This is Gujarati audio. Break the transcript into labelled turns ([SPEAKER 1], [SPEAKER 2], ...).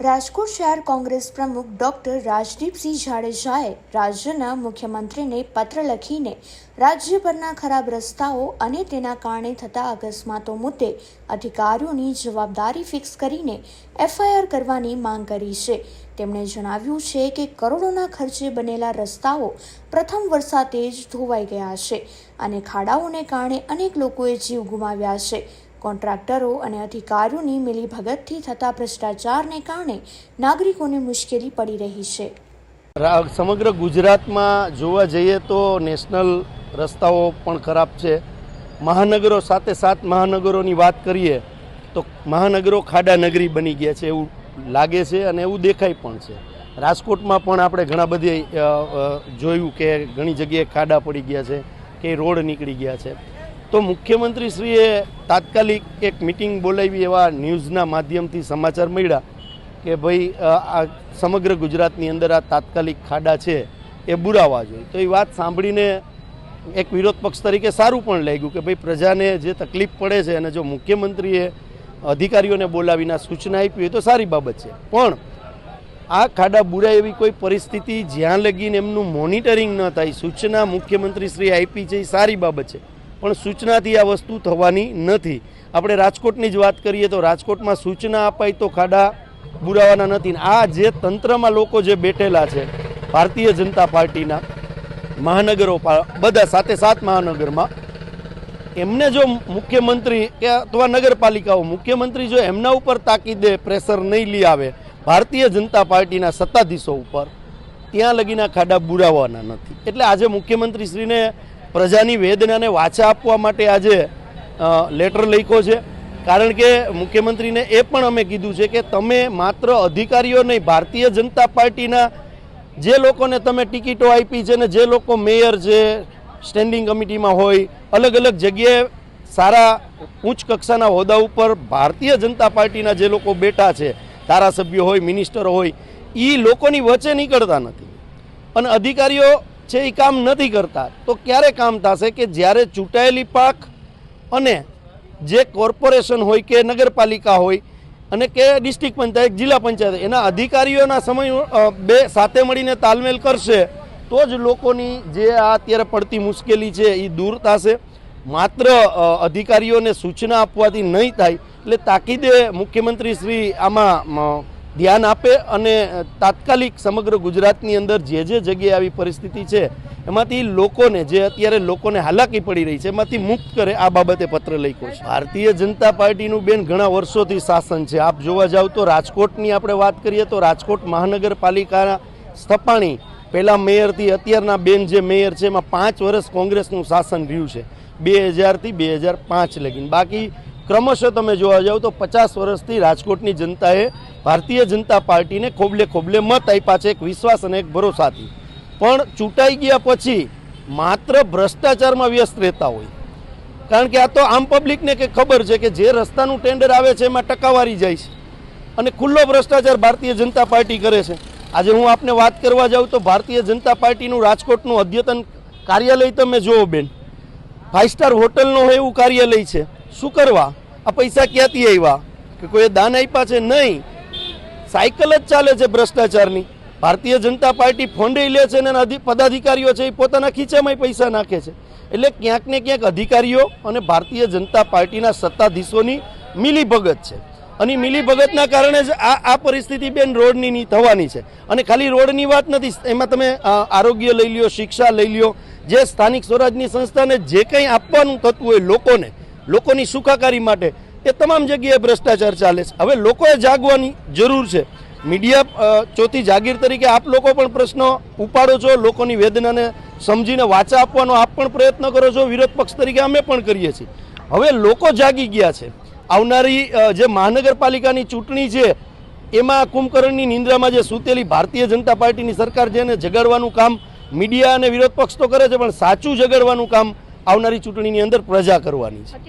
[SPEAKER 1] રાજકોટ શહેર કોંગ્રેસ પ્રમુખ ડોક્ટર રાજદીપસિંહ જાડેજાએ રાજ્યના મુખ્યમંત્રીને પત્ર લખીને રાજ્યભરના ખરાબ રસ્તાઓ અને તેના કારણે થતા અકસ્માતો મુદ્દે અધિકારીઓની જવાબદારી ફિક્સ કરીને એફઆઈઆર કરવાની માંગ કરી છે. તેમણે જણાવ્યું છે કે કરોડોના ખર્ચે બનેલા રસ્તાઓ પ્રથમ વરસાદે જ ધોવાઈ ગયા છે અને ખાડાઓને કારણે અનેક લોકોએ જીવ ગુમાવ્યા છે. કોન્ટ્રાક્ટરો અને અધિકારીઓની મિલીભગતથી થતા ભ્રષ્ટાચારને કારણે નાગરિકોને મુશ્કેલી પડી રહી છે.
[SPEAKER 2] સમગ્ર ગુજરાતમાં જોવા જઈએ તો નેશનલ રસ્તાઓ પણ ખરાબ છે. મહાનગરો સાથે સાત મહાનગરોની વાત કરીએ તો મહાનગરો ખાડા નગરી બની ગયા છે એવું લાગે છે અને એવું દેખાય પણ છે. રાજકોટમાં પણ આપણે ઘણા બધી જોયું કે ઘણી જગ્યાએ ખાડા પડી ગયા છે, કે રોડ નીકળી ગયા છે. તો મુખ્યમંત્રીશ્રીએ તાત્કાલિક એક મિટિંગ બોલાવી એવા ન્યૂઝના માધ્યમથી સમાચાર મળ્યા કે ભાઈ આ સમગ્ર ગુજરાતની અંદર આ તાત્કાલિક ખાડા છે એ બુરાવા જોઈએ. તો એ વાત સાંભળીને એક વિરોધ પક્ષ તરીકે સારું પણ લાગ્યું કે ભાઈ, પ્રજાને જે તકલીફ પડે છે અને જો મુખ્યમંત્રીએ અધિકારીઓને બોલાવીને સૂચના આપી હોય તો સારી બાબત છે. પણ આ ખાડા બુરાય એવી કોઈ પરિસ્થિતિ જ્યાં લગીને એમનું મોનિટરિંગ ન થાય, સૂચના મુખ્યમંત્રીશ્રી આપી છે એ સારી બાબત છે. પણ સૂચનાથી આ વસ્તુ થવાની નથી. આપણે રાજકોટની જ વાત કરીએ તો રાજકોટમાં સૂચના અપાય તો ખાડા બુરાવાના નથી. આ જે તંત્રમાં લોકો જે બેઠેલા છે, ભારતીય જનતા પાર્ટીના મહાનગરો બધા સાથે સાત મહાનગરમાં, એમને જો મુખ્યમંત્રી કે અથવા નગરપાલિકાઓ મુખ્યમંત્રી જો એમના ઉપર તાકીદે પ્રેશર નહીં લઈ આવે, ભારતીય જનતા પાર્ટીના સત્તાધીશો ઉપર, ત્યાં લગીના ખાડા બુરાવાના નથી. એટલે આજે મુખ્યમંત્રીશ્રીને પ્રજાની વેદનાને વાચા આપવા માટે આજે લેટર લખ્યો છે. કારણ કે મુખ્યમંત્રીને એ પણ અમે કીધું છે કે તમે માત્ર અધિકારીઓ નહીં, ભારતીય જનતા પાર્ટીના જે લોકોને તમે ટિકિટો આપી છે ને જે લોકો મેયર છે સ્ટેન્ડિંગ કમિટીમાં હોય, અલગ અલગ જગ્યાએ સારા ઉચ્ચ કક્ષાના હોદ્દા ઉપર ભારતીય જનતા પાર્ટીના જે લોકો બેઠા છે, ધારાસભ્યો હોય મિનિસ્ટરો હોય એ લોકોની વચ્ચે નીકળતા નથી. અને અધિકારીઓ છે એ કામ નથી કરતા. તો ક્યારે કામ થશે કે જ્યારે ચૂંટાયેલી પાક અને જે કોર્પોરેશન હોય કે નગરપાલિકા હોય અને કે ડિસ્ટ્રિક્ટ પંચાયત, જિલ્લા પંચાયત, એના અધિકારીઓના સમય બે સાથે મળીને તાલમેલ કરશે, તો જ લોકોની જે આ અત્યારે પડતી મુશ્કેલી છે એ દૂર થશે. માત્ર અધિકારીઓને સૂચના આપવાથી નહીં થાય, એટલે તાકીદે મુખ્યમંત્રી શ્રી આમાં ધ્યાન આપે અને તાત્કાલિક સમગ્ર ગુજરાતની અંદર જે જે જગ્યાએ આવી પરિસ્થિતિ છે, એમાંથી લોકોને જે અત્યારે લોકોને હાલાકી પડી રહી છે, એમાંથી મુક્ત કરે આ બાબતે પત્ર લખ્યો છે. ભારતીય જનતા પાર્ટીનું બેન ઘણા વર્ષોથી શાસન છે. આપ જોવા જાવ તો રાજકોટની આપણે વાત કરીએ તો રાજકોટ મહાનગરપાલિકાના સ્થપાણી, પહેલાં મેયરથી અત્યારના બેન જે મેયર છે, એમાં પાંચ વર્ષ કોંગ્રેસનું શાસન રહ્યું છે. બે હજારથી બે હજાર પાંચ લગીને. બાકી ક્રમશઃ તમે જોવા જાઓ તો પચાસ વર્ષથી રાજકોટની જનતાએ ભારતીય જનતા પાર્ટીને ખોબલે ખોબલે મત આપ્યા છે એક વિશ્વાસ અને એક ભરોસાથી. પણ ચૂંટાઈ ગયા પછી માત્ર ભ્રષ્ટાચારમાં વ્યસ્ત રહેતા હોય. કારણ કે આ તો આમ પબ્લિકને કે ખબર છે કે જે રસ્તાનું ટેન્ડર આવે છે એમાં ટકાવારી જાય છે. અને ખુલ્લો ભ્રષ્ટાચાર ભારતીય જનતા પાર્ટી કરે છે. આજે હું આપને વાત કરવા જાઉં તો ભારતીય જનતા પાર્ટીનું રાજકોટનું અદ્યતન કાર્યાલય તમે જુઓ બેન. ફાઇવ સ્ટાર હોટલનો હોય એવું કાર્યાલય છે. શું કરવા? આ પૈસા ક્યાંથી આવ્યા? કે કોઈએ દાન આપ્યા છે? નહીં. સાયકલ જ ચાલે છે ભ્રષ્ટાચારની. ભારતીય જનતા પાર્ટી ફંડે લે છે અને પદાધિકારીઓ છે એ પોતાના ખીચામાં પૈસા નાખે છે. એટલે ક્યાંક ને ક્યાંક અધિકારીઓ અને ભારતીય જનતા પાર્ટીના સત્તાધીશોની મિલીભગત છે. અને મિલીભગતના કારણે જ આ આ પરિસ્થિતિ બેન રોડની થવાની છે. અને ખાલી રોડની વાત નથી, એમાં તમે આરોગ્ય લઈ લ્યો, શિક્ષા લઈ લ્યો, જે સ્થાનિક સ્વરાજની સંસ્થાને જે કંઈ આપવાનું થતું હોય લોકોને, લોકોની સુખાકારી માટે એ તમામ જગ્યાએ ભ્રષ્ટાચાર ચાલે છે. હવે લોકોએ જાગવાની જરૂર છે. મીડિયા ચોથી જાગીર તરીકે આપ લોકો પણ પ્રશ્નો ઉપાડો છો, લોકોની વેદનાને સમજીને વાચા આપવાનો આપ પણ પ્રયત્ન કરો છો, વિરોધ પક્ષ તરીકે અમે પણ કરીએ છીએ. હવે લોકો જાગી ગયા છે. આવનારી જે મહાનગરપાલિકાની ચૂંટણી છે, એમાં કુંભકર્ણની નિંદ્રામાં જે સૂતેલી ભારતીય જનતા પાર્ટીની સરકાર છે એને જગાડવાનું કામ મીડિયા અને વિરોધ પક્ષ તો કરે છે, પણ સાચું જગાડવાનું કામ આવનારી ચૂંટણીની અંદર પ્રજા કરવાની છે.